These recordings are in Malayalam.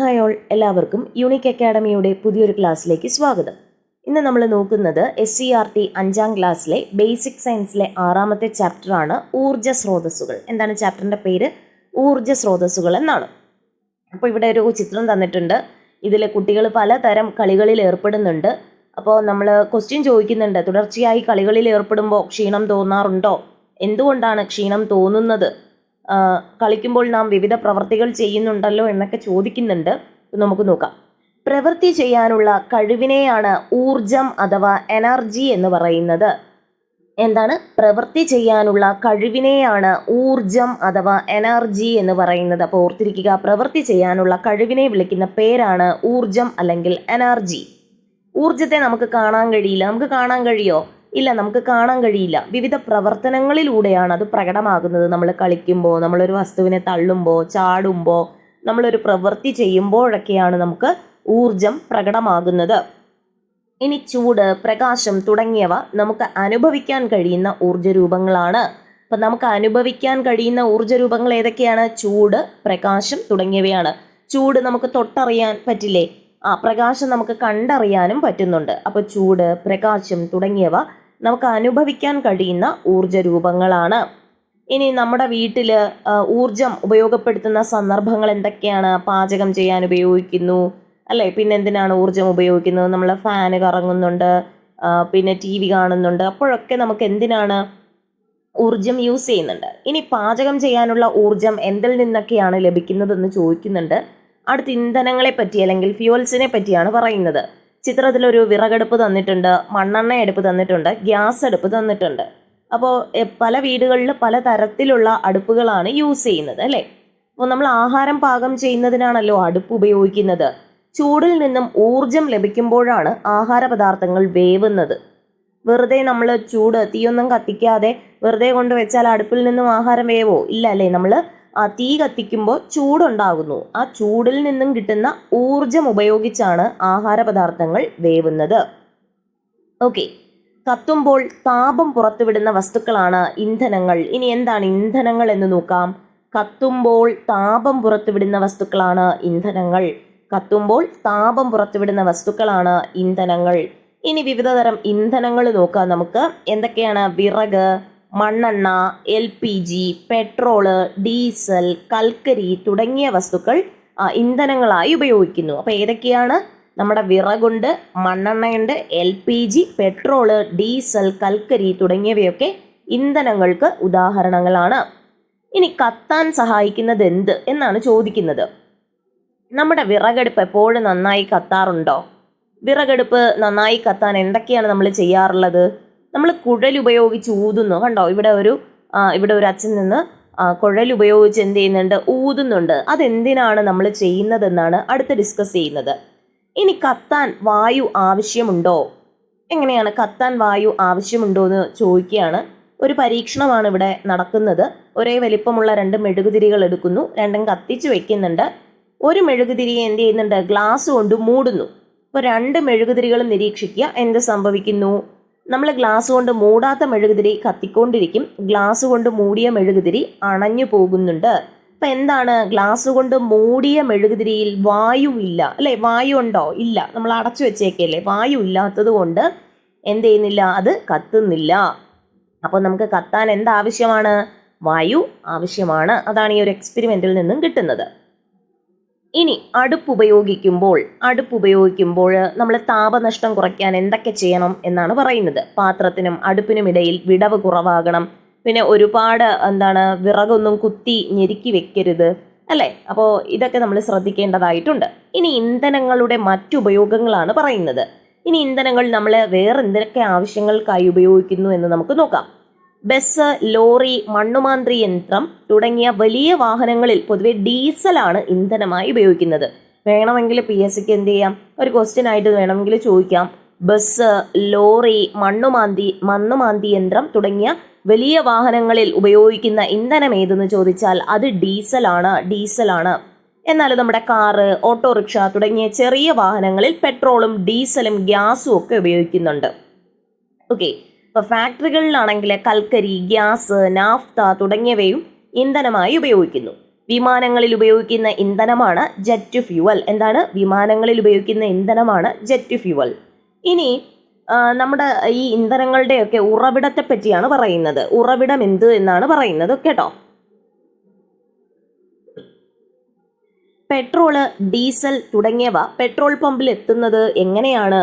ഹായ് ഓൾ എല്ലാവർക്കും യൂണിക് അക്കാഡമിയുടെ പുതിയൊരു ക്ലാസ്സിലേക്ക് സ്വാഗതം. ഇന്ന് നമ്മൾ നോക്കുന്നത് എസ് സി ആർ ടി അഞ്ചാം ക്ലാസ്സിലെ ബേസിക് സയൻസിലെ ആറാമത്തെ ചാപ്റ്ററാണ് ഊർജ സ്രോതസ്സുകൾ. എന്താണ് ചാപ്റ്ററിന്റെ പേര്? ഊർജ സ്രോതസ്സുകൾ എന്നാണ്. അപ്പോൾ ഇവിടെ ഒരു ചിത്രം തന്നിട്ടുണ്ട്. ഇതിൽ കുട്ടികൾ പലതരം കളികളിൽ ഏർപ്പെടുന്നുണ്ട്. അപ്പോൾ നമ്മൾ ക്വസ്റ്റ്യൻ ചോദിക്കുന്നുണ്ട്. തുടർച്ചയായി കളികളിൽ ഏർപ്പെടുമ്പോൾ ക്ഷീണം തോന്നാറുണ്ടോ? എന്തുകൊണ്ടാണ് ക്ഷീണം തോന്നുന്നത്? കളിക്കുമ്പോൾ നാം വിവിധ പ്രവർത്തികൾ ചെയ്യുന്നുണ്ടല്ലോ എന്നൊക്കെ ചോദിക്കുന്നുണ്ട്. നമുക്ക് നോക്കാം. പ്രവൃത്തി ചെയ്യാനുള്ള കഴിവിനെയാണ് ഊർജം അഥവാ എനർജി എന്ന് പറയുന്നത്. എന്താണ്? പ്രവൃത്തി ചെയ്യാനുള്ള കഴിവിനെയാണ് ഊർജം അഥവാ എനർജി എന്ന് പറയുന്നത്. അപ്പോൾ ഓർത്തിരിക്കുക പ്രവൃത്തി ചെയ്യാനുള്ള കഴിവിനെ വിളിക്കുന്ന പേരാണ് ഊർജം അല്ലെങ്കിൽ എനർജി. ഊർജത്തെ നമുക്ക് കാണാൻ കഴിയില്ല. നമുക്ക് കാണാൻ കഴിയോ? ഇല്ല നമുക്ക് കാണാൻ കഴിയില്ല. വിവിധ പ്രവർത്തനങ്ങളിലൂടെയാണ് അത് പ്രകടമാകുന്നത്. നമ്മൾ കളിക്കുമ്പോൾ നമ്മളൊരു വസ്തുവിനെ തള്ളുമ്പോൾ ചാടുമ്പോൾ നമ്മളൊരു പ്രവൃത്തി ചെയ്യുമ്പോഴൊക്കെയാണ് നമുക്ക് ഊർജം പ്രകടമാകുന്നത്. ഇനി ചൂട് പ്രകാശം തുടങ്ങിയവ നമുക്ക് അനുഭവിക്കാൻ കഴിയുന്ന ഊർജ രൂപങ്ങളാണ് അപ്പം നമുക്ക് അനുഭവിക്കാൻ കഴിയുന്ന ഊർജ രൂപങ്ങൾ ഏതൊക്കെയാണ്? ചൂട് പ്രകാശം തുടങ്ങിയവയാണ്. ചൂട് നമുക്ക് തൊട്ടറിയാൻ പറ്റില്ലേ? ആ പ്രകാശം നമുക്ക് കണ്ടറിയാനും പറ്റുന്നുണ്ട്. അപ്പോൾ ചൂട് പ്രകാശം തുടങ്ങിയവ നമുക്ക് അനുഭവിക്കാൻ കഴിയുന്ന ഊർജ രൂപങ്ങളാണ് ഇനി നമ്മുടെ വീട്ടിൽ ഊർജം ഉപയോഗപ്പെടുത്തുന്ന സന്ദർഭങ്ങൾ എന്തൊക്കെയാണ്? പാചകം ചെയ്യാൻ ഉപയോഗിക്കുന്നു അല്ലേ? പിന്നെ എന്തിനാണ് ഊർജം ഉപയോഗിക്കുന്നത്? നമ്മൾ ഫാന് കറങ്ങുന്നുണ്ട് പിന്നെ ടി വി കാണുന്നുണ്ട്. അപ്പോഴൊക്കെ നമുക്ക് എന്തിനാണ് ഊർജം യൂസ് ചെയ്യുന്നുണ്ട്? ഇനി പാചകം ചെയ്യാനുള്ള ഊർജം എന്തിൽ നിന്നൊക്കെയാണ് ലഭിക്കുന്നതെന്ന് ചോദിക്കുന്നുണ്ട്. അടുത്ത് ഇന്ധനങ്ങളെ പറ്റി അല്ലെങ്കിൽ ഫ്യൂവൽസിനെ പറ്റിയാണ് പറയുന്നത്. ചിത്രത്തിലൊരു വിറകടുപ്പ് തന്നിട്ടുണ്ട് മണ്ണെണ്ണ അടുപ്പ് തന്നിട്ടുണ്ട് ഗ്യാസ് അടുപ്പ് തന്നിട്ടുണ്ട് അപ്പോൾ പല വീടുകളിൽ പല തരത്തിലുള്ള അടുപ്പുകളാണ് യൂസ് ചെയ്യുന്നത് അല്ലേ? അപ്പോൾ നമ്മൾ ആഹാരം പാകം ചെയ്യുന്നതിനാണല്ലോ അടുപ്പ് ഉപയോഗിക്കുന്നത്. ചൂടിൽ നിന്നും ഊർജം ലഭിക്കുമ്പോഴാണ് ആഹാര പദാർത്ഥങ്ങൾ വേവുന്നത്. വെറുതെ നമ്മൾ ചൂട് തീയൊന്നും കത്തിക്കാതെ വെറുതെ കൊണ്ട് വെച്ചാൽ അടുപ്പിൽ നിന്നും ആഹാരം വേവോ? ഇല്ല അല്ലേ? നമ്മൾ തീ കത്തിക്കുമ്പോൾ ചൂടുണ്ടാകുന്നു. ആ ചൂടിൽ നിന്നും കിട്ടുന്ന ഊർജം ഉപയോഗിച്ചാണ് ആഹാര പദാർത്ഥങ്ങൾ വേവുന്നത്. ഓക്കെ. കത്തുമ്പോൾ താപം പുറത്തുവിടുന്ന വസ്തുക്കളാണ് ഇന്ധനങ്ങൾ. ഇനി എന്താണ് ഇന്ധനങ്ങൾ എന്ന് നോക്കാം. കത്തുമ്പോൾ താപം പുറത്തുവിടുന്ന വസ്തുക്കളാണ് ഇന്ധനങ്ങൾ. കത്തുമ്പോൾ താപം പുറത്തുവിടുന്ന വസ്തുക്കളാണ് ഇന്ധനങ്ങൾ. ഇനി വിവിധതരം ഇന്ധനങ്ങൾ നോക്കാം നമുക്ക്. എന്തൊക്കെയാണ്? വിറക് മണ്ണെണ്ണ L P G petrol diesel കൽക്കരി തുടങ്ങിയ വസ്തുക്കൾ ഇന്ധനങ്ങളായി ഉപയോഗിക്കുന്നു. അപ്പോൾ ഏതൊക്കെയാണ്? നമ്മുടെ വിറകുണ്ട് മണ്ണെണ്ണയുണ്ട് L P G petrol diesel കൽക്കരി തുടങ്ങിയവയൊക്കെ ഇന്ധനങ്ങൾക്ക് ഉദാഹരണങ്ങളാണ്. ഇനി കത്താൻ സഹായിക്കുന്നത് എന്ത് എന്നാണ് ചോദിക്കുന്നത്. നമ്മുടെ വിറകടുപ്പ് എപ്പോഴും നന്നായി കത്താറുണ്ടോ? വിറകടുപ്പ് നന്നായി കത്താൻ എന്തൊക്കെയാണ് നമ്മൾ ചെയ്യാറുള്ളത്? നമ്മൾ കുഴൽ ഉപയോഗിച്ച് ഊതുന്നു. കണ്ടോ? ഇവിടെ ഒരു ഇവിടെ ഒരു അച്ഛൻ നിന്ന് കുഴൽ ഉപയോഗിച്ച് എന്ത് ചെയ്യുന്നുണ്ട്? ഊതുന്നുണ്ട്. അതെന്തിനാണ് നമ്മൾ ചെയ്യുന്നതെന്നാണ് അടുത്ത് ഡിസ്കസ് ചെയ്യുന്നത്. ഇനി കത്താൻ വായു ആവശ്യമുണ്ടോ? എങ്ങനെയാണ് കത്താൻ വായു ആവശ്യമുണ്ടോ എന്ന് ചോദിക്കുകയാണ്. ഒരു പരീക്ഷണമാണ് ഇവിടെ നടക്കുന്നത്. ഒരേ വലിപ്പമുള്ള രണ്ട് മെഴുകുതിരികൾ എടുക്കുന്നു. രണ്ടും കത്തിച്ചു വെക്കുന്നുണ്ട്. ഒരു മെഴുകുതിരിയെ എന്ത് ചെയ്യുന്നുണ്ട്? ഗ്ലാസ് കൊണ്ട് മൂടുന്നു. അപ്പോൾ രണ്ട് മെഴുകുതിരികളും നിരീക്ഷിക്കുക. എന്ത് സംഭവിക്കുന്നു? നമ്മൾ ഗ്ലാസ് കൊണ്ട് മൂടാത്ത മെഴുകുതിരി കത്തിക്കൊണ്ടിരിക്കും. ഗ്ലാസ് കൊണ്ട് മൂടിയ മെഴുകുതിരി അണഞ്ഞു പോകുന്നുണ്ട്. അപ്പം എന്താണ്? ഗ്ലാസ് കൊണ്ട് മൂടിയ മെഴുകുതിരിയിൽ വായു ഇല്ല. അല്ലേ? വായു ഉണ്ടോ? ഇല്ല. നമ്മൾ അടച്ചു വെച്ചേക്കല്ലേ? വായു ഇല്ലാത്തത് കൊണ്ട് എന്ത് ചെയ്യുന്നില്ല? അത് കത്തുന്നില്ല. അപ്പോൾ നമുക്ക് കത്താൻ എന്താവശ്യമാണ് വായു ആവശ്യമാണ്. അതാണ് ഈ ഒരു എക്സ്പെരിമെന്റിൽ നിന്നും കിട്ടുന്നത്. ഇനി അടുപ്പ് ഉപയോഗിക്കുമ്പോൾ അടുപ്പ് ഉപയോഗിക്കുമ്പോൾ നമ്മൾ താപനഷ്ടം കുറയ്ക്കാൻ എന്തൊക്കെ ചെയ്യണം എന്നാണ് പറയുന്നത്. പാത്രത്തിനും അടുപ്പിനും ഇടയിൽ വിടവ് കുറവാകണം. പിന്നെ ഒരുപാട് എന്താണ് വിറകൊന്നും കുത്തി ഞെരുക്കി വെക്കരുത് അല്ലേ? അപ്പോൾ ഇതൊക്കെ നമ്മൾ ശ്രദ്ധിക്കേണ്ടതായിട്ടുണ്ട്. ഇനി ഇന്ധനങ്ങളുടെ മറ്റുപയോഗങ്ങളാണ് പറയുന്നത്. ഇനി ഇന്ധനങ്ങൾ നമ്മൾ വേറെ എന്തൊക്കെ ആവശ്യങ്ങൾക്കായി ഉപയോഗിക്കുന്നു എന്ന് നമുക്ക് നോക്കാം. ബസ് ലോറി മണ്ണുമാന്ത്രി യന്ത്രം തുടങ്ങിയ വലിയ വാഹനങ്ങളിൽ പൊതുവെ ഡീസലാണ് ഇന്ധനമായി ഉപയോഗിക്കുന്നത്. വേണമെങ്കിൽ പി എസ് സിക്ക് എന്ത് ചെയ്യാം? ഒരു ക്വസ്റ്റ്യൻ ആയിട്ട് വേണമെങ്കിൽ ചോദിക്കാം. ബസ് ലോറി മണ്ണുമാന്തി മണ്ണുമാന്തി യന്ത്രം തുടങ്ങിയ വലിയ വാഹനങ്ങളിൽ ഉപയോഗിക്കുന്ന ഇന്ധനം ഏതെന്ന് ചോദിച്ചാൽ അത് ഡീസലാണ് ഡീസലാണ്. എന്നാൽ നമ്മുടെ കാറ് ഓട്ടോറിക്ഷ തുടങ്ങിയ ചെറിയ വാഹനങ്ങളിൽ പെട്രോളും ഡീസലും ഗ്യാസും ഒക്കെ ഉപയോഗിക്കുന്നുണ്ട്. ഓക്കെ ഇപ്പോൾ ഫാക്ടറികളിലാണെങ്കിൽ കൽക്കരി ഗ്യാസ് നാഫ്ത തുടങ്ങിയവയും ഇന്ധനമായി ഉപയോഗിക്കുന്നു. വിമാനങ്ങളിൽ ഉപയോഗിക്കുന്ന ഇന്ധനമാണ് ജെറ്റ് ഫ്യൂവൽ. എന്താണ്? വിമാനങ്ങളിൽ ഉപയോഗിക്കുന്ന ഇന്ധനമാണ് ജെറ്റ് ഫ്യൂവൽ. ഇനി നമ്മുടെ ഈ ഇന്ധനങ്ങളുടെയൊക്കെ ഉറവിടത്തെ പറ്റിയാണ് പറയുന്നത്. ഉറവിടം എന്ത് എന്നാണ് പറയുന്നത് കേട്ടോ. പെട്രോൾ ഡീസൽ തുടങ്ങിയവ പെട്രോൾ പമ്പിൽ എത്തുന്നത് എങ്ങനെയാണ്?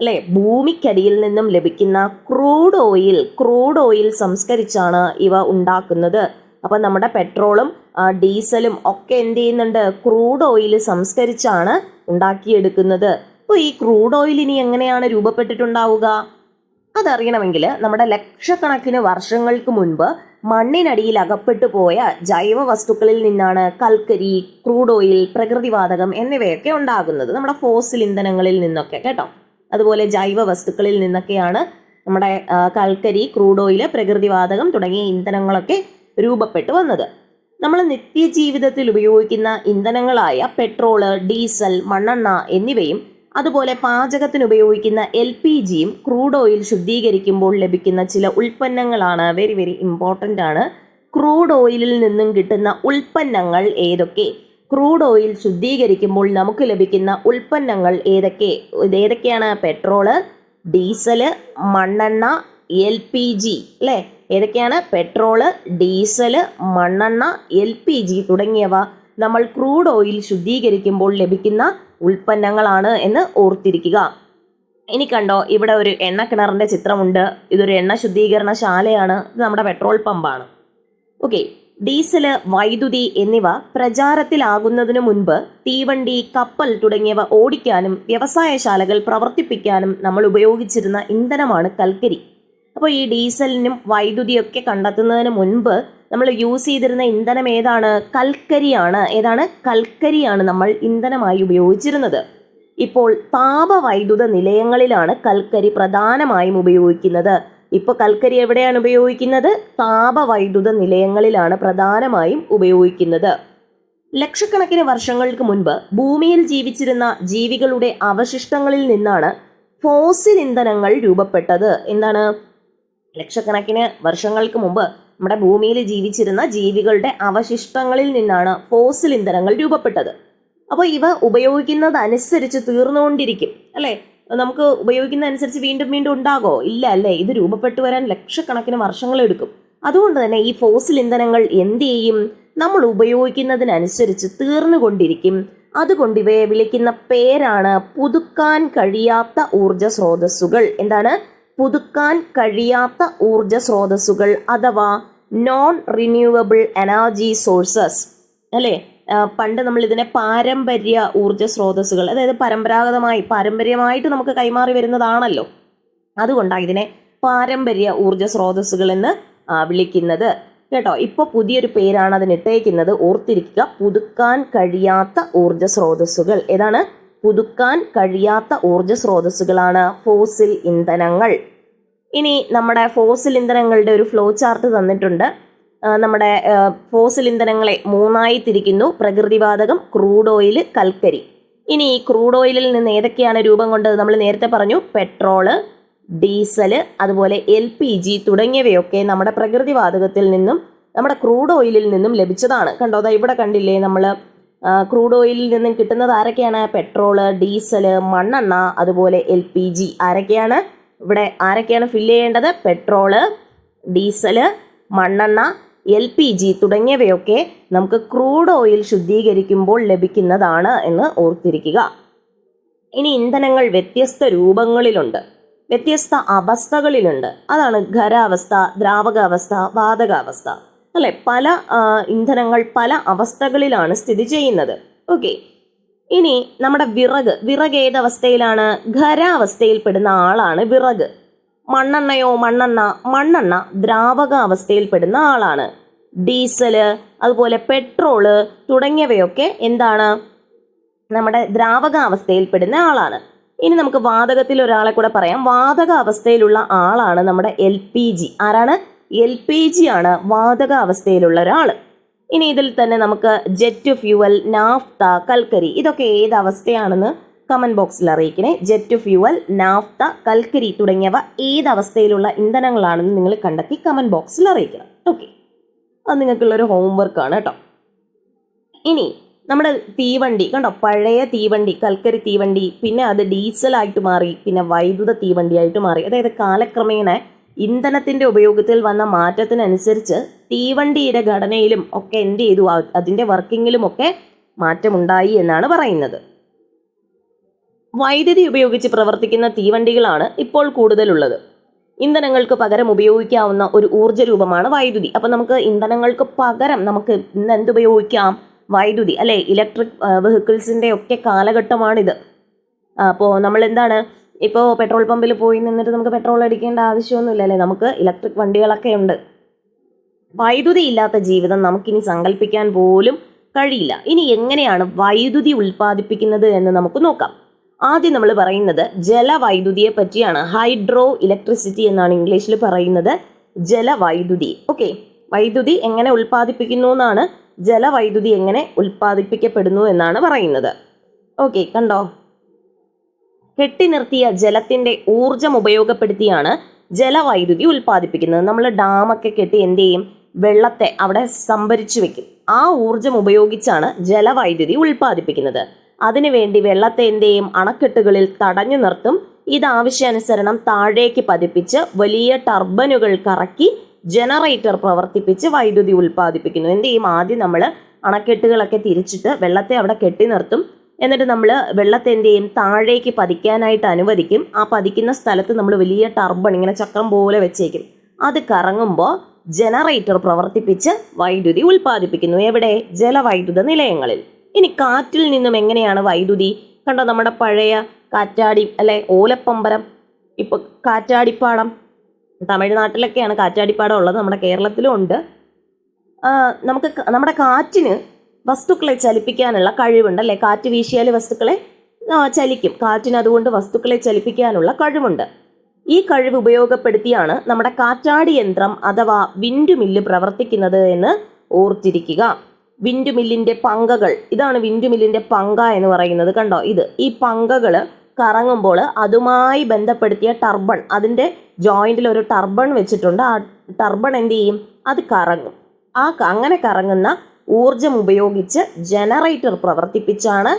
അല്ലെ? ഭൂമിക്കടിയിൽ നിന്നും ലഭിക്കുന്ന ക്രൂഡ് ഓയിൽ ക്രൂഡ് ഓയിൽ സംസ്കരിച്ചാണ് ഇവ ഉണ്ടാക്കുന്നത്. അപ്പം നമ്മുടെ പെട്രോളും ഡീസലും ഒക്കെ എന്ത് ചെയ്യുന്നുണ്ട്? ക്രൂഡ് ഓയിൽ സംസ്കരിച്ചാണ് ഉണ്ടാക്കിയെടുക്കുന്നത്. അപ്പോൾ ഈ ക്രൂഡ് ഓയിൽ ഇനി എങ്ങനെയാണ് രൂപപ്പെട്ടിട്ടുണ്ടാവുക? അതറിയണമെങ്കിൽ നമ്മുടെ ലക്ഷക്കണക്കിന് വർഷങ്ങൾക്ക് മുൻപ് മണ്ണിനടിയിൽ അകപ്പെട്ടു പോയ ജൈവ വസ്തുക്കളിൽ നിന്നാണ് കൽക്കരി ക്രൂഡ് ഓയിൽ പ്രകൃതിവാതകം എന്നിവയൊക്കെ ഉണ്ടാകുന്നത്. നമ്മുടെ ഫോസിൽ ഇന്ധനങ്ങളിൽ നിന്നൊക്കെ കേട്ടോ? അതുപോലെ ജൈവ വസ്തുക്കളിൽ നിന്നൊക്കെയാണ് നമ്മുടെ കൽക്കരി ക്രൂഡ് ഓയിൽ പ്രകൃതിവാതകം തുടങ്ങിയ ഇന്ധനങ്ങളൊക്കെ രൂപപ്പെട്ടു വന്നത്. നമ്മൾ നിത്യജീവിതത്തിൽ ഉപയോഗിക്കുന്ന ഇന്ധനങ്ങളായ പെട്രോൾ ഡീസൽ മണ്ണെണ്ണ എന്നിവയും അതുപോലെ പാചകത്തിന് ഉപയോഗിക്കുന്ന എൽ പി ജിയും ക്രൂഡ് ഓയിൽ ശുദ്ധീകരിക്കുമ്പോൾ ലഭിക്കുന്ന ചില ഉൽപ്പന്നങ്ങളാണ്. വെരി വെരി ഇമ്പോർട്ടന്റ് ആണ്. ക്രൂഡ് ഓയിലിൽ നിന്നും കിട്ടുന്ന ഉൽപ്പന്നങ്ങൾ ഏതൊക്കെ? ക്രൂഡ് ഓയിൽ ശുദ്ധീകരിക്കുമ്പോൾ നമുക്ക് ലഭിക്കുന്ന ഉൽപ്പന്നങ്ങൾ ഏതൊക്കെ? ഏതൊക്കെയാണ്? പെട്രോൾ ഡീസൽ മണ്ണെണ്ണ എൽ പി ജി അല്ലേ? ഏതൊക്കെയാണ്? പെട്രോൾ ഡീസൽ മണ്ണെണ്ണ എൽ പി ജി തുടങ്ങിയവ നമ്മൾ ക്രൂഡ് ഓയിൽ ശുദ്ധീകരിക്കുമ്പോൾ ലഭിക്കുന്ന ഉൽപ്പന്നങ്ങളാണ് എന്ന് ഓർത്തിരിക്കുക. ഇനി കണ്ടോ ഇവിടെ ഒരു എണ്ണ കിണറിന്റെ ചിത്രമുണ്ട്. ഇതൊരു എണ്ണ ശുദ്ധീകരണ ശാലയാണ് ഇത് നമ്മുടെ പെട്രോൾ പമ്പാണ്. ഓക്കെ. ഡീസൽ വൈദ്യുതി എന്നിവ പ്രചാരത്തിലാകുന്നതിനു മുൻപ് തീവണ്ടി കപ്പൽ തുടങ്ങിയവ ഓടിക്കാനും വ്യവസായശാലകൾ പ്രവർത്തിപ്പിക്കാനും നമ്മൾ ഉപയോഗിച്ചിരുന്ന ഇന്ധനമാണ് കൽക്കരി. അപ്പോൾ ഈ ഡീസലിനും വൈദ്യുതിയൊക്കെ കണ്ടെത്തുന്നതിന് മുൻപ് നമ്മൾ യൂസ് ചെയ്തിരുന്ന ഇന്ധനം ഏതാണ്? കൽക്കരിയാണ്. ഏതാണ്? കൽക്കരിയാണ് നമ്മൾ ഇന്ധനമായി ഉപയോഗിച്ചിരുന്നത്. ഇപ്പോൾ താപവൈദ്യുത നിലയങ്ങളിലാണ് കൽക്കരി പ്രധാനമായും ഉപയോഗിക്കുന്നത്. ഇപ്പോൾ കൽക്കരി എവിടെയാണ് ഉപയോഗിക്കുന്നത്? താപവൈദ്യുത നിലയങ്ങളിലാണ് പ്രധാനമായും ഉപയോഗിക്കുന്നത്. ലക്ഷക്കണക്കിന് വർഷങ്ങൾക്ക് മുൻപ് ഭൂമിയിൽ ജീവിച്ചിരുന്ന ജീവികളുടെ അവശിഷ്ടങ്ങളിൽ നിന്നാണ് ഫോസിൽ ഇന്ധനങ്ങൾ രൂപപ്പെട്ടത്. എന്താണ്? ലക്ഷക്കണക്കിന് വർഷങ്ങൾക്ക് മുമ്പ് നമ്മുടെ ഭൂമിയിൽ ജീവിച്ചിരുന്ന ജീവികളുടെ അവശിഷ്ടങ്ങളിൽ നിന്നാണ് ഫോസിൽ ഇന്ധനങ്ങൾ രൂപപ്പെട്ടത്. അപ്പോൾ ഇവ ഉപയോഗിക്കുന്നത് ഉപയോഗിക്കുന്നതനുസരിച്ച് തീർന്നുകൊണ്ടിരിക്കും അല്ലേ? നമുക്ക് ഉപയോഗിക്കുന്ന അനുസരിച്ച് വീണ്ടും വീണ്ടും ഉണ്ടാകോ? ഇല്ല അല്ലേ? ഇത് രൂപപ്പെട്ടു വരാൻ ലക്ഷക്കണക്കിന് വർഷങ്ങളെടുക്കും അതുകൊണ്ട് തന്നെ ഈ ഫോസിൽ ഇന്ധനങ്ങൾ എന്ത് ചെയ്യും? നമ്മൾ ഉപയോഗിക്കുന്നതിനനുസരിച്ച് തീർന്നുകൊണ്ടിരിക്കും. അതുകൊണ്ട് ഇവയെ വിളിക്കുന്ന പേരാണ് പുതുക്കാൻ കഴിയാത്ത ഊർജ സ്രോതസ്സുകൾ എന്താണ്? പുതുക്കാൻ കഴിയാത്ത ഊർജ സ്രോതസ്സുകൾ അഥവാ നോൺ റിന്യൂവബിൾ എനർജി സോഴ്സസ് അല്ലേ? പണ്ട് നമ്മൾ ഇതിനെ പാരമ്പര്യ ഊർജ സ്രോതസ്സുകൾ അതായത് പരമ്പരാഗതമായി പാരമ്പര്യമായിട്ട് നമുക്ക് കൈമാറി വരുന്നതാണല്ലോ. അതുകൊണ്ടാണ് ഇതിനെ പാരമ്പര്യ ഊർജ സ്രോതസ്സുകൾ എന്ന് വിളിക്കുന്നത്. കേട്ടോ ഇപ്പോൾ പുതിയൊരു പേരാണ് അതിന് ഇട്ടേക്കുന്നത് ഓർത്തിരിക്കുക പുതുക്കാൻ കഴിയാത്ത ഊർജ സ്രോതസ്സുകൾ ഏതാണ്? പുതുക്കാൻ കഴിയാത്ത ഊർജ സ്രോതസ്സുകളാണ് ഫോസിൽ ഇന്ധനങ്ങൾ. ഇനി നമ്മുടെ ഫോസിൽ ഇന്ധനങ്ങളുടെ ഒരു ഫ്ലോ ചാർട്ട് തന്നിട്ടുണ്ട്. നമ്മുടെ ഫോസിൽ ഇന്ധനങ്ങളെ മൂന്നായി തിരിക്കുന്നു. പ്രകൃതിവാതകം ക്രൂഡ് ഓയിൽ കൽക്കരി. ഇനി ഈ ക്രൂഡ് ഓയിലിൽ നിന്ന് ഏതൊക്കെയാണ് രൂപം കൊണ്ടത്? നമ്മൾ നേരത്തെ പറഞ്ഞു പെട്രോൾ ഡീസൽ അതുപോലെ എൽ പി ജി തുടങ്ങിയവയൊക്കെ നമ്മുടെ പ്രകൃതിവാതകത്തിൽ നിന്നും നമ്മുടെ ക്രൂഡ് ഓയിലിൽ നിന്നും ലഭിച്ചതാണ്. കണ്ടോ അതാ ഇവിടെ കണ്ടില്ലേ നമ്മൾ ക്രൂഡ് ഓയിലിൽ നിന്നും കിട്ടുന്നത് ആരൊക്കെയാണ്? പെട്രോൾ ഡീസൽ മണ്ണെണ്ണ അതുപോലെ എൽ പി ജി ആരൊക്കെയാണ്? ഇവിടെ ആരൊക്കെയാണ് ഫില്ല് ചെയ്യേണ്ടത്? പെട്രോൾ ഡീസൽ മണ്ണെണ്ണ എൽ പി ജി തുടങ്ങിയവയൊക്കെ നമുക്ക് ക്രൂഡ് ഓയിൽ ശുദ്ധീകരിക്കുമ്പോൾ ലഭിക്കുന്നതാണ് എന്ന് ഓർത്തിരിക്കുക. ഇനി ഇന്ധനങ്ങൾ വ്യത്യസ്ത രൂപങ്ങളിലുണ്ട്. വ്യത്യസ്ത അവസ്ഥകളിലുണ്ട്. അതാണ് ഖരാവസ്ഥ ദ്രാവകാവസ്ഥ വാതകാവസ്ഥ. അല്ലെ? പല ഇന്ധനങ്ങൾ പല അവസ്ഥകളിലാണ് സ്ഥിതി ചെയ്യുന്നത്. ഓക്കെ. ഇനി നമ്മുടെ വിറക് വിറക് ഏതവസ്ഥയിലാണ്? ഖരാവസ്ഥയിൽപ്പെടുന്ന ആളാണ് വിറക്. മണ്ണെണ്ണയോ മണ്ണെണ്ണ മണ്ണെണ്ണ ദ്രാവകാവസ്ഥയിൽപ്പെടുന്ന ആളാണ്. ഡീസൽ അതുപോലെ പെട്രോൾ തുടങ്ങിയവയൊക്കെ എന്താണ്? നമ്മുടെ ദ്രാവകാവസ്ഥയിൽപ്പെടുന്ന ആളാണ്. ഇനി നമുക്ക് വാതകത്തിൽ ഒരാളെ കൂടെ പറയാം. വാതക അവസ്ഥയിലുള്ള ആളാണ് നമ്മുടെ എൽ പി ജി. ആരാണ്? എൽ പി ജി ആണ് വാതക അവസ്ഥയിലുള്ള ഒരാൾ. ഇനി ഇതിൽ തന്നെ നമുക്ക് ജെറ്റ് ഫ്യൂവൽ നാഫ്ത കൽക്കരി ഇതൊക്കെ ഏത് അവസ്ഥയാണെന്ന് കമന്റ് ബോക്സിൽ അറിയിക്കണേ. ജെറ്റ് ഫ്യൂവൽ നാഫ്ത കൽക്കരി തുടങ്ങിയവ ഏത് അവസ്ഥയിലുള്ള ഇന്ധനങ്ങളാണെന്ന് നിങ്ങൾ കണ്ടെത്തി കമന്റ് ബോക്സിൽ അറിയിക്കണം. ഓക്കെ അത് നിങ്ങൾക്കുള്ളൊരു ഹോംവർക്ക് ആണ് കേട്ടോ. ഇനി നമ്മുടെ തീവണ്ടി കണ്ടോ? പഴയ തീവണ്ടി കൽക്കരി തീവണ്ടി പിന്നെ അത് ഡീസലായിട്ട് മാറി പിന്നെ വൈദ്യുത തീവണ്ടിയായിട്ട് മാറി. അതായത് കാലക്രമേണ ഇന്ധനത്തിന്റെ ഉപയോഗത്തിൽ വന്ന മാറ്റത്തിനനുസരിച്ച് തീവണ്ടിയുടെ ഘടനയിലും ഒക്കെ എന്ത് ചെയ്തു? അതിന്റെ വർക്കിങ്ങിലും ഒക്കെ മാറ്റമുണ്ടായി എന്നാണ് പറയുന്നത്. വൈദ്യുതി ഉപയോഗിച്ച് പ്രവർത്തിക്കുന്ന തീവണ്ടികളാണ് ഇപ്പോൾ കൂടുതലുള്ളത്. ഇന്ധനങ്ങൾക്ക് പകരം ഉപയോഗിക്കാവുന്ന ഒരു ഊർജ രൂപമാണ് വൈദ്യുതി. അപ്പം നമുക്ക് ഇന്ധനങ്ങൾക്ക് പകരം നമുക്ക് ഇന്ന് എന്തുപയോഗിക്കാം വൈദ്യുതി അല്ലെ? ഇലക്ട്രിക് വെഹിക്കിൾസിന്റെ ഒക്കെ കാലഘട്ടമാണിത്. അപ്പോൾ നമ്മൾ എന്താണ് ഇപ്പോൾ പെട്രോൾ പമ്പിൽ പോയി നിന്നിട്ട് നമുക്ക് പെട്രോൾ അടിക്കേണ്ട ആവശ്യമൊന്നുമില്ല അല്ലേ? നമുക്ക് ഇലക്ട്രിക് വണ്ടികളൊക്കെ ഉണ്ട്. വൈദ്യുതി ഇല്ലാത്ത ജീവിതം നമുക്കിനി സങ്കല്പിക്കാൻ പോലും കഴിയില്ല. ഇനി എങ്ങനെയാണ് വൈദ്യുതി ഉൽപ്പാദിപ്പിക്കുന്നത് എന്ന് നമുക്ക് നോക്കാം. ആദ്യം നമ്മൾ പറയുന്നത് ജലവൈദ്യുതിയെ പറ്റിയാണ്. ഹൈഡ്രോ ഇലക്ട്രിസിറ്റി എന്നാണ് ഇംഗ്ലീഷിൽ പറയുന്നത്. ജലവൈദ്യുതി. ഓക്കെ വൈദ്യുതി എങ്ങനെ ഉൽപ്പാദിപ്പിക്കുന്നു എന്നാണ് ജലവൈദ്യുതി എങ്ങനെ ഉൽപ്പാദിപ്പിക്കപ്പെടുന്നു എന്നാണ് പറയുന്നത്. ഓക്കെ കണ്ടോ? കെട്ടി നിർത്തിയ ജലത്തിന്റെ ഊർജം ഉപയോഗപ്പെടുത്തിയാണ് ജലവൈദ്യുതി ഉൽപ്പാദിപ്പിക്കുന്നത്. നമ്മൾ ഡാമൊക്കെ കെട്ടി എന്ത് ചെയ്യും? വെള്ളത്തെ അവിടെ സംഭരിച്ചു വെക്കും. ആ ഊർജം ഉപയോഗിച്ചാണ് ജലവൈദ്യുതി ഉൽപ്പാദിപ്പിക്കുന്നത്. അതിനുവേണ്ടി വെള്ളത്തേന്റെയും അണക്കെട്ടുകളിൽ തടഞ്ഞു നിർത്തും. ഇതാവശ്യാനുസരണം താഴേക്ക് പതിപ്പിച്ച് വലിയ ടർബനുകൾ കറക്കി ജനറേറ്റർ പ്രവർത്തിപ്പിച്ച് വൈദ്യുതി ഉൽപ്പാദിപ്പിക്കുന്നു. എന്ത് ചെയ്യും? ആദ്യം നമ്മൾ അണക്കെട്ടുകളൊക്കെ തിരിച്ചിട്ട് വെള്ളത്തെ അവിടെ കെട്ടി നിർത്തും. എന്നിട്ട് നമ്മൾ വെള്ളത്തെ എന്ത് താഴേക്ക് പതിക്കാനായിട്ട് അനുവദിക്കും. ആ പതിക്കുന്ന സ്ഥലത്ത് നമ്മൾ വലിയ ടർബൺ ഇങ്ങനെ ചക്രം പോലെ വെച്ചേക്കും. അത് കറങ്ങുമ്പോൾ ജനറേറ്റർ പ്രവർത്തിപ്പിച്ച് വൈദ്യുതി ഉൽപ്പാദിപ്പിക്കുന്നു. എവിടെ? ജലവൈദ്യുത നിലയങ്ങളിൽ. ഇനി കാറ്റിൽ നിന്നും എങ്ങനെയാണ് വൈദ്യുതി? കണ്ടോ നമ്മുടെ പഴയ കാറ്റാടി അല്ലെ ഓലപ്പമ്പരം ഇപ്പൊ കാറ്റാടിപ്പാടം തമിഴ്നാട്ടിലൊക്കെയാണ് കാറ്റാടിപ്പാടം ഉള്ളത് നമ്മുടെ കേരളത്തിലും ഉണ്ട്. നമുക്ക് നമ്മുടെ കാറ്റിന് വസ്തുക്കളെ ചലിപ്പിക്കാനുള്ള കഴിവുണ്ട് അല്ലെ? കാറ്റ് വീശിയാൽ വസ്തുക്കളെ ചലിക്കും. കാറ്റിന് അതുകൊണ്ട് വസ്തുക്കളെ ചലിപ്പിക്കാനുള്ള കഴിവുണ്ട്. ഈ കഴിവ് ഉപയോഗപ്പെടുത്തിയാണ് നമ്മുടെ കാറ്റാടി യന്ത്രം അഥവാ വിൻഡ് മില്ല് പ്രവർത്തിക്കുന്നത് എന്ന് ഓർത്തിരിക്കുക. വിൻഡ് മില്ലിന്റെ പങ്കകൾ. ഇതാണ് വിൻഡ് മില്ലിന്റെ പങ്ക എന്ന് പറയുന്നത് കണ്ടോ? ഇത് ഈ പങ്കകൾ കറങ്ങുമ്പോൾ അതുമായി ബന്ധപ്പെടുത്തിയ ടർബൺ അതിന്റെ ജോയിന്റിൽ ഒരു ടർബൺ വെച്ചിട്ടുണ്ട്. ആ ടർബൺ എന്ത് ചെയ്യും? അത് കറങ്ങും. ആ അങ്ങനെ കറങ്ങുന്ന ഊർജം ഉപയോഗിച്ച് ജനറേറ്റർ പ്രവർത്തിപ്പിച്ചാണ്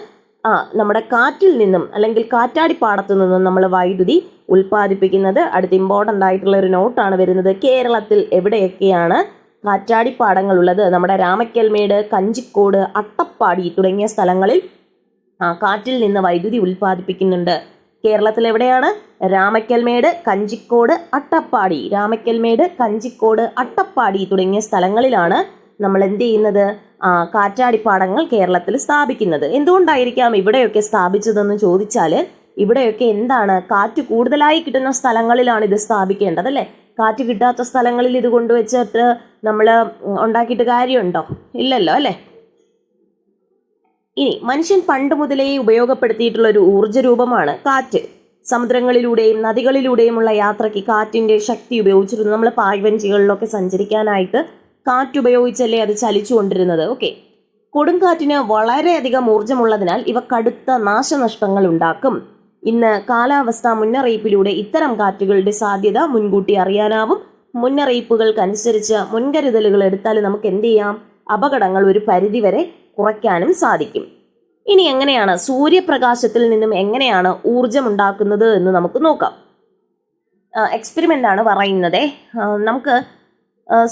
ആ നമ്മുടെ കാറ്റിൽ നിന്നും അല്ലെങ്കിൽ കാറ്റാടിപ്പാടത്തു നിന്നും നമ്മൾ വൈദ്യുതി ഉൽപ്പാദിപ്പിക്കുന്നത്. അടുത്ത് ഇമ്പോർട്ടന്റ് ആയിട്ടുള്ള ഒരു നോട്ടാണ് വരുന്നത്. കേരളത്തിൽ എവിടെയൊക്കെയാണ് കാറ്റാടിപ്പാടങ്ങൾ ഉള്ളത് നമ്മുടെ രാമക്കൽമേട് കഞ്ചിക്കോട് അട്ടപ്പാടി തുടങ്ങിയ സ്ഥലങ്ങളിൽ കാറ്റിൽ നിന്ന് വൈദ്യുതി ഉൽപ്പാദിപ്പിക്കുന്നുണ്ട്. കേരളത്തിൽ എവിടെയാണ്? രാമക്കൽമേട് കഞ്ചിക്കോട് അട്ടപ്പാടി. രാമക്കൽമേട് കഞ്ചിക്കോട് അട്ടപ്പാടി തുടങ്ങിയ സ്ഥലങ്ങളിലാണ് നമ്മൾ എന്ത് ചെയ്യുന്നത്? കാറ്റാടിപ്പാടങ്ങൾ കേരളത്തിൽ സ്ഥാപിക്കുന്നത്. എന്തുകൊണ്ടായിരിക്കാം ഇവിടെയൊക്കെ സ്ഥാപിച്ചതെന്ന് ചോദിച്ചാൽ ഇവിടെയൊക്കെ എന്താണ്? കാറ്റ് കൂടുതലായി കിട്ടുന്ന സ്ഥലങ്ങളിലാണ് ഇത് സ്ഥാപിക്കേണ്ടത് അല്ലേ? കാറ്റ് കിട്ടാത്ത സ്ഥലങ്ങളിൽ ഇത് കൊണ്ടുവച്ചിട്ട് നമ്മൾ ഉണ്ടാക്കിയിട്ട് കാര്യമുണ്ടോ? ഇല്ലല്ലോ അല്ലേ? ഇനി മനുഷ്യൻ പണ്ട് മുതലേ ഉപയോഗപ്പെടുത്തിയിട്ടുള്ള ഒരു ഊർജരൂപമാണ് കാറ്റ്. സമുദ്രങ്ങളിലൂടെയും നദികളിലൂടെയുമുള്ള യാത്രയ്ക്ക് കാറ്റിന്റെ ശക്തി ഉപയോഗിച്ചിരുന്നു. നമ്മൾ പായ്വഞ്ചികളിലൊക്കെ സഞ്ചരിക്കാനായിട്ട് കാറ്റ് ഉപയോഗിച്ചല്ലേ അത് ചലിച്ചുകൊണ്ടിരുന്നത്. ഓക്കെ. കൊടുങ്കാറ്റിന് വളരെയധികം ഊർജമുള്ളതിനാൽ ഇവ കടുത്ത നാശനഷ്ടങ്ങൾ ഉണ്ടാക്കും ഇന്ന് കാലാവസ്ഥാ മുന്നറിയിപ്പിലൂടെ ഇത്തരം കാറ്റുകളുടെ സാധ്യത മുൻകൂട്ടി അറിയാനാവും. മുന്നറിയിപ്പുകൾക്കനുസരിച്ച് മുൻകരുതലുകൾ എടുത്താൽ നമുക്ക് എന്ത് ചെയ്യാം? അപകടങ്ങൾ ഒരു പരിധിവരെ കുറയ്ക്കാനും സാധിക്കും. ഇനി എങ്ങനെയാണ്? സൂര്യപ്രകാശത്തിൽ നിന്നും എങ്ങനെയാണ് ഊർജം ഉണ്ടാക്കുന്നത് എന്ന് നമുക്ക് നോക്കാം. എക്സ്പെരിമെന്റ് ആണ് പറയുന്നത്. നമുക്ക്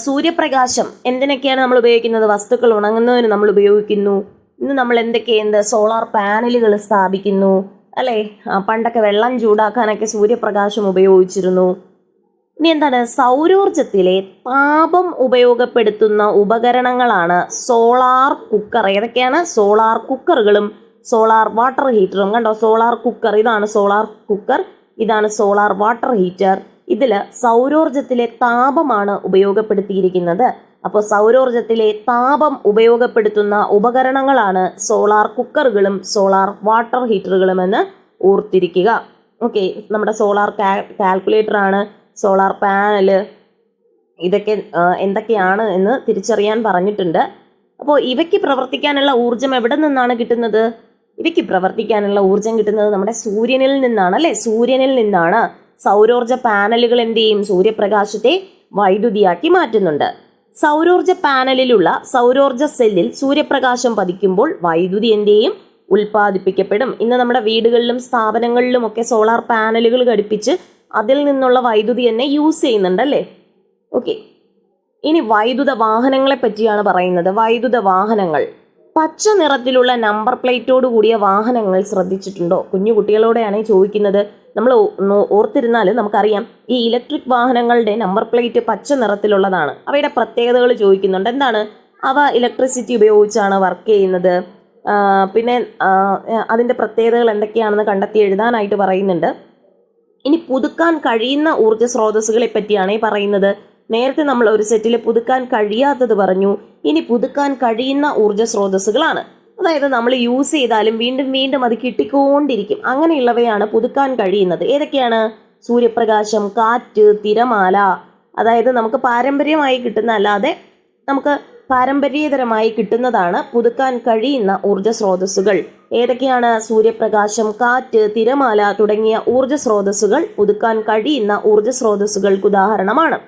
സൂര്യപ്രകാശം എന്തിനൊക്കെയാണ് നമ്മൾ ഉപയോഗിക്കുന്നത്? വസ്തുക്കൾ ഉണങ്ങുന്നതിന് നമ്മൾ ഉപയോഗിക്കുന്നു. ഇന്ന് നമ്മൾ എന്തൊക്കെ എന്ത്? സോളാർ പാനലുകൾ സ്ഥാപിക്കുന്നു. അല്ലേ? പണ്ടൊക്കെ വെള്ളം ചൂടാക്കാനൊക്കെ സൂര്യപ്രകാശം ഉപയോഗിച്ചിരുന്നു. എന്താണ്? സൗരോർജത്തിലെ താപം ഉപയോഗപ്പെടുത്തുന്ന ഉപകരണങ്ങളാണ് സോളാർ കുക്കർ. ഏതൊക്കെയാണ്? സോളാർ കുക്കറുകളും സോളാർ വാട്ടർ ഹീറ്ററും. കണ്ടോ? Solar cooker. ഇതാണ് സോളാർ കുക്കർ. ഇതാണ് സോളാർ വാട്ടർ ഹീറ്റർ. ഇതിൽ സൗരോർജത്തിലെ താപമാണ് ഉപയോഗപ്പെടുത്തിയിരിക്കുന്നത്. അപ്പോൾ സൗരോർജത്തിലെ താപം ഉപയോഗപ്പെടുത്തുന്ന ഉപകരണങ്ങളാണ് സോളാർ കുക്കറുകളും സോളാർ വാട്ടർ ഹീറ്ററുകളും എന്ന് ഓർത്തിരിക്കുക. ഓക്കെ. നമ്മുടെ സോളാർ കാൽക്കുലേറ്റർ ആണ് സോളാർ പാനൽ ഇതൊക്കെ എന്തൊക്കെയാണ് എന്ന് തിരിച്ചറിയാൻ പറഞ്ഞിട്ടുണ്ട്. അപ്പോൾ ഇവയ്ക്ക് പ്രവർത്തിക്കാനുള്ള ഊർജം എവിടെ നിന്നാണ് കിട്ടുന്നത്? ഇവയ്ക്ക് പ്രവർത്തിക്കാനുള്ള ഊർജം കിട്ടുന്നത് നമ്മുടെ സൂര്യനിൽ നിന്നാണ് അല്ലേ? സൂര്യനിൽ നിന്നാണ് സൗരോർജ പാനലുകൾ എന്ത് ചെയ്യും? സൂര്യപ്രകാശത്തെ വൈദ്യുതിയാക്കി മാറ്റുന്നുണ്ട്. സൗരോർജ പാനലിലുള്ള സൗരോർജ സെല്ലിൽ സൂര്യപ്രകാശം പതിക്കുമ്പോൾ വൈദ്യുതി എന്തെയും ഉൽപ്പാദിപ്പിക്കപ്പെടും. ഇന്ന് നമ്മുടെ വീടുകളിലും സ്ഥാപനങ്ങളിലും ഒക്കെ സോളാർ പാനലുകൾ ഘടിപ്പിച്ച് അതിൽ നിന്നുള്ള വൈദ്യുതി തന്നെ യൂസ് ചെയ്യുന്നുണ്ടല്ലേ? ഓക്കെ ഇനി വൈദ്യുത വാഹനങ്ങളെ പറ്റിയാണ് പറയുന്നത്. വൈദ്യുത വാഹനങ്ങൾ. പച്ച നിറത്തിലുള്ള നമ്പർ പ്ലേറ്റോട് കൂടിയ വാഹനങ്ങൾ ശ്രദ്ധിച്ചിട്ടുണ്ടോ? കുഞ്ഞു കുട്ടികളോടെയാണ് ചോദിക്കുന്നത്. നമ്മൾ ഓർത്തിരുന്നാൽ നമുക്കറിയാം. ഈ ഇലക്ട്രിക് വാഹനങ്ങളുടെ നമ്പർ പ്ലേറ്റ് പച്ച നിറത്തിലുള്ളതാണ്. അവയുടെ പ്രത്യേകതകൾ ചോദിക്കുന്നുണ്ട്. എന്താണ്? അവ ഇലക്ട്രിസിറ്റി ഉപയോഗിച്ചാണ് വർക്ക് ചെയ്യുന്നത്. പിന്നെ അതിന്റെ പ്രത്യേകതകൾ എന്തൊക്കെയാണെന്ന് കണ്ടെത്തി എഴുതാനായിട്ട് പറയുന്നുണ്ട്. ഇനി പുതുക്കാൻ കഴിയുന്ന ഊർജ സ്രോതസ്സുകളെ പറ്റിയാണ് പറയുന്നത്. നേരത്തെ നമ്മൾ ഒരു സെറ്റിൽ പുതുക്കാൻ കഴിയാത്തത് പറഞ്ഞു. ഇനി പുതുക്കാൻ കഴിയുന്ന ഊർജ സ്രോതസ്സുകളാണ് അതായത് നമ്മൾ യൂസ് ചെയ്താലും വീണ്ടും വീണ്ടും അത് കിട്ടിക്കൊണ്ടിരിക്കും. അങ്ങനെയുള്ളവയാണ് പുതുക്കാൻ കഴിയുന്നത്. ഏതൊക്കെയാണ്? സൂര്യപ്രകാശം കാറ്റ് തിരമാല. അതായത് നമുക്ക് പാരമ്പര്യമായി കിട്ടുന്ന അല്ലാതെ നമുക്ക് പാരമ്പര്യേതരമായി കിട്ടുന്നതാണ് പുതുക്കാൻ കഴിയുന്ന ഊർജ സ്രോതസ്സുകൾ ഏതൊക്കെയാണ് സൂര്യപ്രകാശം കാറ്റ് തിരമാല തുടങ്ങിയ ഊർജ സ്രോതസ്സുകൾ പുതുക്കാൻ കഴിയുന്ന ഊർജ സ്രോതസ്സുകൾക്ക് ഉദാഹരണമാണ്.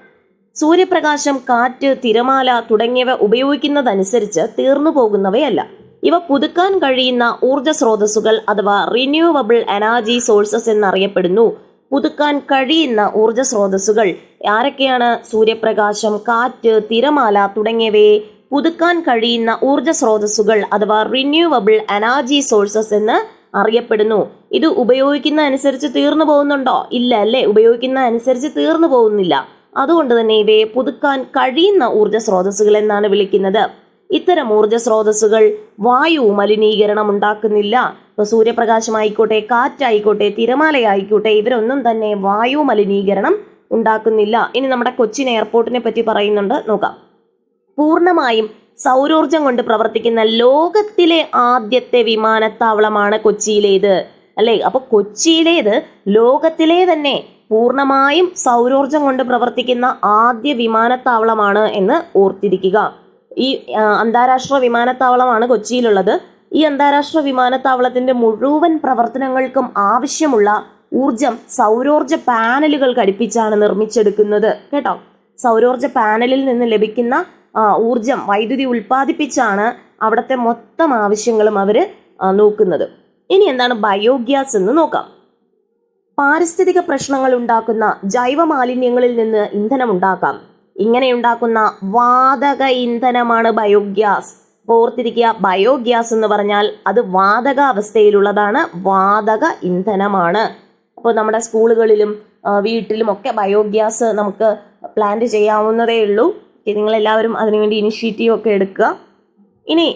സൂര്യപ്രകാശം കാറ്റ് തിരമാല തുടങ്ങിയവ ഉപയോഗിക്കുന്നതനുസരിച്ച് തീർന്നു പോകുന്നവയല്ല. ഇവ പുതുക്കാൻ കഴിയുന്ന ഊർജ സ്രോതസ്സുകൾ അഥവാ റിന്യൂവബിൾ എനർജി സോഴ്സസ് എന്നറിയപ്പെടുന്നു. പുതുക്കാൻ കഴിയുന്ന ഊർജ സ്രോതസ്സുകൾ ആരൊക്കെയാണ്? സൂര്യപ്രകാശം കാറ്റ് തിരമാല തുടങ്ങിയവയെ പുതുക്കാൻ കഴിയുന്ന ഊർജ സ്രോതസ്സുകൾ അഥവാ റിന്യൂവബിൾ എനർജി സോഴ്സസ് എന്ന് അറിയപ്പെടുന്നു. ഇത് ഉപയോഗിക്കുന്ന അനുസരിച്ച് തീർന്നു പോകുന്നുണ്ടോ? ഇല്ല അല്ലേ? ഉപയോഗിക്കുന്ന അനുസരിച്ച് തീർന്നു പോകുന്നില്ല. അതുകൊണ്ട് തന്നെ ഇവയെ പുതുക്കാൻ കഴിയുന്ന ഊർജ സ്രോതസ്സുകൾ എന്നാണ് വിളിക്കുന്നത്. ഇത്തരം ഊർജ സ്രോതസ്സുകൾ വായു മലിനീകരണം ഉണ്ടാക്കുന്നില്ല. ഇപ്പൊ സൂര്യപ്രകാശമായിക്കോട്ടെ കാറ്റായിക്കോട്ടെ തിരമാലയായിക്കോട്ടെ ഇവരൊന്നും തന്നെ വായു മലിനീകരണം ഉണ്ടാക്കുന്നില്ല. ഇനി നമ്മുടെ കൊച്ചിൻ എയർപോർട്ടിനെ പറ്റി പറയുന്നുണ്ട്. നോക്കാം. പൂർണമായും സൗരോർജം കൊണ്ട് പ്രവർത്തിക്കുന്ന ലോകത്തിലെ ആദ്യത്തെ വിമാനത്താവളമാണ് കൊച്ചിയിലേത്. അല്ലേ? അപ്പൊ കൊച്ചിയിലേത് ലോകത്തിലെ തന്നെ പൂർണമായും സൗരോർജം കൊണ്ട് പ്രവർത്തിക്കുന്ന ആദ്യ വിമാനത്താവളമാണ് എന്ന് ഓർത്തിരിക്കുക. ഈ അന്താരാഷ്ട്ര വിമാനത്താവളമാണ് കൊച്ചിയിലുള്ളത്. ഈ അന്താരാഷ്ട്ര വിമാനത്താവളത്തിന്റെ മുഴുവൻ പ്രവർത്തനങ്ങൾക്കും ആവശ്യമുള്ള ഊർജം സൗരോർജ പാനലുകൾ ഘടിപ്പിച്ചാണ് നിർമ്മിച്ചെടുക്കുന്നത്. കേട്ടോ? സൗരോർജ പാനലിൽ നിന്ന് ലഭിക്കുന്ന ഊർജം വൈദ്യുതി ഉൽപ്പാദിപ്പിച്ചാണ് അവിടുത്തെ മൊത്തം ആവശ്യങ്ങളും അവർ നോക്കുന്നത്. ഇനി എന്താണ് ബയോഗ്യാസ് എന്ന് നോക്കാം. പാരിസ്ഥിതിക പ്രശ്നങ്ങൾ ഉണ്ടാക്കുന്ന ജൈവ മാലിന്യങ്ങളിൽ നിന്ന് ഇന്ധനം ഉണ്ടാക്കാം. ഇങ്ങനെ ഉണ്ടാക്കുന്ന വാതക ഇന്ധനമാണ് ബയോഗ്യാസ്. ഓർത്തിരിക്കുക. ബയോഗ്യാസ് എന്ന് പറഞ്ഞാൽ അത് വാതക അവസ്ഥയിലുള്ളതാണ് വാതക ഇന്ധനമാണ്. അപ്പോൾ നമ്മുടെ സ്കൂളുകളിലും വീട്ടിലും ഒക്കെ ബയോഗ്യാസ് നമുക്ക് പ്ലാന്റ് ചെയ്യാവുന്നതേ ഉള്ളൂ. നിങ്ങളെല്ലാവരും അതിനുവേണ്ടി ഇനിഷ്യേറ്റീവ് ഒക്കെ എടുക്കുക. ഇനി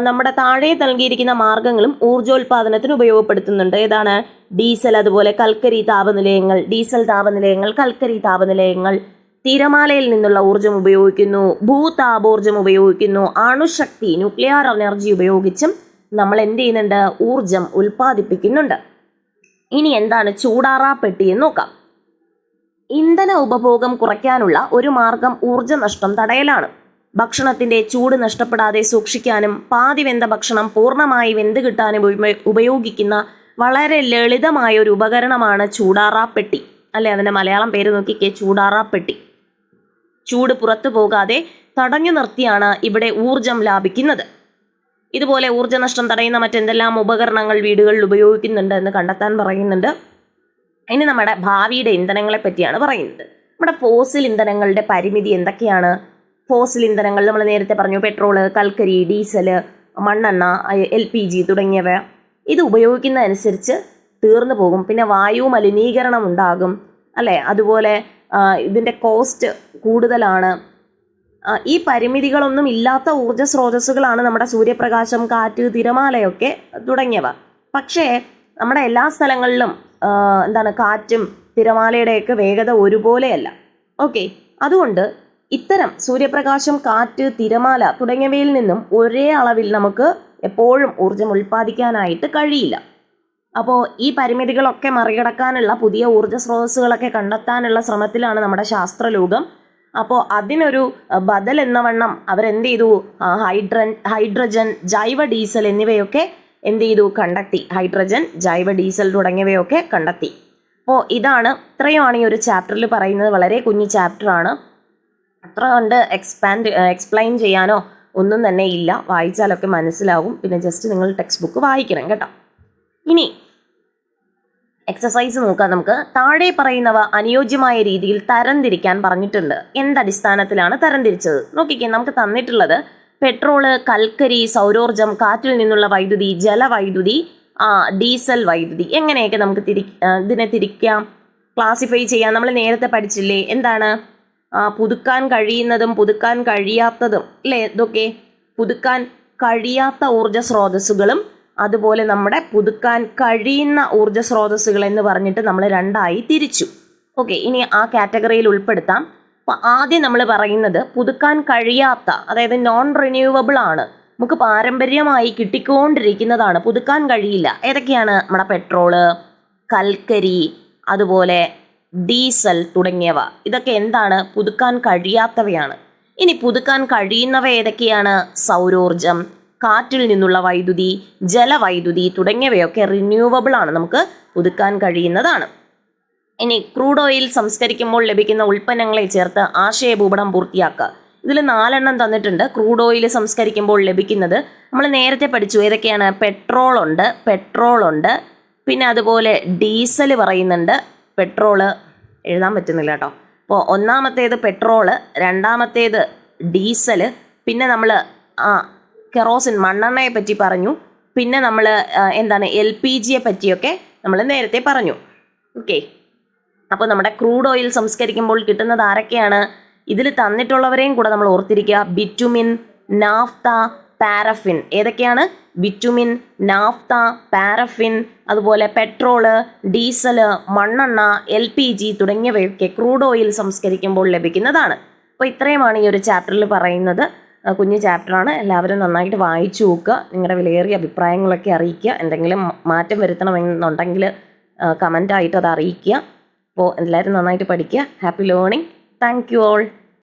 നമ്മുടെ താഴെ നൽകിയിരിക്കുന്ന മാർഗങ്ങളും ഊർജോൽപാദനത്തിന് ഉപയോഗപ്പെടുത്തുന്നുണ്ട്. ഏതാണ്? ഡീസൽ അതുപോലെ കൽക്കരി താപനിലയങ്ങൾ ഡീസൽ താപനിലയങ്ങൾ കൽക്കരി താപനിലയങ്ങൾ തിരമാലയിൽ നിന്നുള്ള ഊർജം ഉപയോഗിക്കുന്നു ഭൂതാപോർജം ഉപയോഗിക്കുന്നു അണുശക്തി ന്യൂക്ലിയർ എനർജി ഉപയോഗിച്ചും നമ്മൾ എന്ത് ചെയ്യുന്നുണ്ട്? ഊർജം ഉൽപ്പാദിപ്പിക്കുന്നുണ്ട്. ഇനി എന്താണ് ചൂടാറാപ്പെട്ടി എന്ന് നോക്കാം. ഇന്ധന ഉപഭോഗം കുറയ്ക്കാനുള്ള ഒരു മാർഗം ഊർജ നഷ്ടം തടയലാണ്. ഭക്ഷണത്തിന്റെ ചൂട് നഷ്ടപ്പെടാതെ സൂക്ഷിക്കാനും പാതി വെന്ത ഭക്ഷണം പൂർണമായി വെന്ത് കിട്ടാനും ഉപയോഗിക്കുന്ന വളരെ ലളിതമായ ഒരു ഉപകരണമാണ് ചൂടാറാപ്പെട്ടി അല്ലെ? അതിന്റെ മലയാളം പേര് നോക്കിക്കേ ചൂടാറാപ്പെട്ടി ചൂട് പുറത്തു പോകാതെ തടഞ്ഞു നിർത്തിയാണ് ഇവിടെ ഊർജം ലാഭിക്കുന്നത്. ഇതുപോലെ ഊർജനഷ്ടം തടയുന്ന മറ്റെന്തെല്ലാം ഉപകരണങ്ങൾ വീടുകളിൽ ഉപയോഗിക്കുന്നുണ്ട് എന്ന് കണ്ടെത്താൻ പറയുന്നുണ്ട്. ഇനി നമ്മുടെ ഭാവിയുടെ ഇന്ധനങ്ങളെ പറ്റിയാണ് പറയുന്നത്. നമ്മുടെ ഫോസിൽ ഇന്ധനങ്ങളുടെ പരിമിതി എന്തൊക്കെയാണ്? ഫോസിൽ ഇന്ധനങ്ങൾ നമ്മൾ നേരത്തെ പറഞ്ഞു പെട്രോൾ കൽക്കരി ഡീസൽ മണ്ണെണ്ണ എൽ പി ജി തുടങ്ങിയവ. ഇത് ഉപയോഗിക്കുന്നതനുസരിച്ച് തീർന്നു പോകും. പിന്നെ വായു മലിനീകരണം ഉണ്ടാകും. അല്ലേ? അതുപോലെ ഇതിന്റെ കോസ്റ്റ് കൂടുതലാണ്. ഈ പരിമിതികളൊന്നും ഇല്ലാത്ത ഊർജ സ്രോതസ്സുകളാണ് നമ്മുടെ സൂര്യപ്രകാശം കാറ്റ് തിരമാലയൊക്കെ തുടങ്ങിയവ. പക്ഷേ നമ്മുടെ എല്ലാ സ്ഥലങ്ങളിലും എന്താണ് കാറ്റും തിരമാലയുടെയൊക്കെ വേഗത ഒരുപോലെയല്ല. ഓക്കെ അതുകൊണ്ട് ഇത്തരം സൂര്യപ്രകാശം കാറ്റ് തിരമാല തുടങ്ങിയവയിൽ നിന്നും ഒരേ അളവിൽ നമുക്ക് എപ്പോഴും ഊർജം ഉൽപ്പാദിക്കാനായിട്ട് കഴിയില്ല. അപ്പോൾ ഈ പരിമിതികളൊക്കെ മറികടക്കാനുള്ള പുതിയ ഊർജ സ്രോതസ്സുകളൊക്കെ കണ്ടെത്താനുള്ള ശ്രമത്തിലാണ് നമ്മുടെ ശാസ്ത്രലോകം. അപ്പോൾ അതിനൊരു ബദൽ എന്ന വണ്ണം അവരെന്ത് ചെയ്തു? ഹൈഡ്രൻ ഹൈഡ്രജൻ ജൈവ ഡീസൽ എന്നിവയൊക്കെ എന്ത് ചെയ്തു? കണ്ടെത്തി. ഹൈഡ്രജൻ ജൈവ ഡീസൽ തുടങ്ങിയവയൊക്കെ കണ്ടെത്തി. അപ്പോൾ ഇതാണ് ഇത്രയുമാണ് ഈ ഒരു ചാപ്റ്ററിൽ പറയുന്നത്. വളരെ കുഞ്ഞു ചാപ്റ്ററാണ്. അത്ര കണ്ട് എക്സ്പാൻഡ് എക്സ്പ്ലെയിൻ ചെയ്യാനോ ഒന്നും തന്നെ ഇല്ല. വായിച്ചാലൊക്കെ മനസ്സിലാവും. പിന്നെ ജസ്റ്റ് നിങ്ങൾ ടെക്സ്റ്റ് ബുക്ക് വായിക്കണം കേട്ടോ. ഇനി എക്സസൈസ് നോക്കാം നമുക്ക് താഴെ പറയുന്നവ അനുയോജ്യമായ രീതിയിൽ തരംതിരിക്കാൻ പറഞ്ഞിട്ടുണ്ട്. എന്തടിസ്ഥാനത്തിലാണ് തരംതിരിച്ചത്? നോക്കിക്കേ നമുക്ക് തന്നിട്ടുള്ളത് പെട്രോൾ കൽക്കരി സൗരോർജം കാറ്റിൽ നിന്നുള്ള വൈദ്യുതി ജലവൈദ്യുതി ആ ഡീസൽ വൈദ്യുതി. എങ്ങനെയൊക്കെ നമുക്ക് തിരി ഇതിനെ തിരിക്കാം? ക്ലാസിഫൈ ചെയ്യാം. നമ്മൾ നേരത്തെ പഠിച്ചില്ലേ? എന്താണ്? പുതുക്കാൻ കഴിയുന്നതും പുതുക്കാൻ കഴിയാത്തതും. അല്ലേ? ഇതൊക്കെ പുതുക്കാൻ കഴിയാത്ത ഊർജ സ്രോതസ്സുകളും അതുപോലെ നമ്മുടെ പുതുക്കാൻ കഴിയുന്ന ഊർജ സ്രോതസ്സുകൾ എന്ന് പറഞ്ഞിട്ട് നമ്മൾ രണ്ടായി തിരിച്ചു. ഓക്കെ ഇനി ആ കാറ്റഗറിയിൽ ഉൾപ്പെടുത്താം. അപ്പൊ ആദ്യം നമ്മൾ പറയുന്നത് പുതുക്കാൻ കഴിയാത്ത അതായത് നോൺ റിന്യൂവബിൾ ആണ്. നമുക്ക് പാരമ്പര്യമായി കിട്ടിക്കൊണ്ടിരിക്കുന്നതാണ്. പുതുക്കാൻ കഴിയില്ല. ഏതൊക്കെയാണ് നമ്മുടെ പെട്രോൾ കൽക്കരി അതുപോലെ ഡീസൽ തുടങ്ങിയവ. ഇതൊക്കെ എന്താണ്? പുതുക്കാൻ കഴിയാത്തവയാണ്. ഇനി പുതുക്കാൻ കഴിയുന്നവ ഏതൊക്കെയാണ്? സൗരോർജം കാറ്റിൽ നിന്നുള്ള വൈദ്യുതി ജലവൈദ്യുതി തുടങ്ങിയവയൊക്കെ റിന്യൂവബിൾ ആണ് നമുക്ക് പുതുക്കാൻ കഴിയുന്നതാണ്. ഇനി ക്രൂഡ് ഓയിൽ സംസ്കരിക്കുമ്പോൾ ലഭിക്കുന്ന ഉൽപ്പന്നങ്ങളെ ചേർത്ത് ആശയഭൂപടം പൂർത്തിയാക്കുക. ഇതിൽ നാലെണ്ണം തന്നിട്ടുണ്ട്. ക്രൂഡ് ഓയിൽ സംസ്കരിക്കുമ്പോൾ ലഭിക്കുന്നത് നമ്മൾ നേരത്തെ പഠിച്ചു ഏതൊക്കെയാണ്? പെട്രോൾ ഉണ്ട് പെട്രോൾ ഉണ്ട് പിന്നെ അതുപോലെ ഡീസൽ പറയുന്നുണ്ട്. പെട്രോൾ എഴുതാൻ പറ്റുന്നില്ല കേട്ടോ. അപ്പോൾ ഒന്നാമത്തേത് പെട്രോൾ രണ്ടാമത്തേത് ഡീസൽ പിന്നെ നമ്മൾ ആ കെറോസിൻ മണ്ണെണ്ണയെ പറ്റി പറഞ്ഞു. പിന്നെ നമ്മൾ എന്താണ് എൽ പി ജിയെ പറ്റിയൊക്കെ നമ്മൾ നേരത്തെ പറഞ്ഞു. ഓക്കെ. അപ്പോൾ നമ്മുടെ ക്രൂഡ് ഓയിൽ സംസ്കരിക്കുമ്പോൾ കിട്ടുന്നത് ആരൊക്കെയാണ്? ഇതിൽ തന്നിട്ടുള്ളവരെയും കൂടെ നമ്മൾ ഓർത്തിരിക്കുക. Bitumen naphtha paraffin. ഏതൊക്കെയാണ്? ബിറ്റുമിൻ നാഫ്ത പാരഫിൻ അതുപോലെ പെട്രോൾ ഡീസൽ മണ്ണെണ്ണ എൽ പി ജി തുടങ്ങിയവയൊക്കെ ക്രൂഡ് ഓയിൽ സംസ്കരിക്കുമ്പോൾ ലഭിക്കുന്നതാണ്. അപ്പോൾ ഇത്രയുമാണ് ഈ ഒരു ചാപ്റ്ററിൽ പറയുന്നത്. കുഞ്ഞു ചാപ്റ്ററാണ്. എല്ലാവരും നന്നായിട്ട് വായിച്ചു നോക്കുക. നിങ്ങളുടെ വിലയേറിയ അഭിപ്രായങ്ങളൊക്കെ അറിയിക്കുക. എന്തെങ്കിലും മാറ്റം വരുത്തണമെന്നുണ്ടെങ്കിൽ കമന്റായിട്ട് അത് അറിയിക്കുക. അപ്പോൾ എല്ലാവരും നന്നായിട്ട് പഠിക്കുക. Happy learning thank you all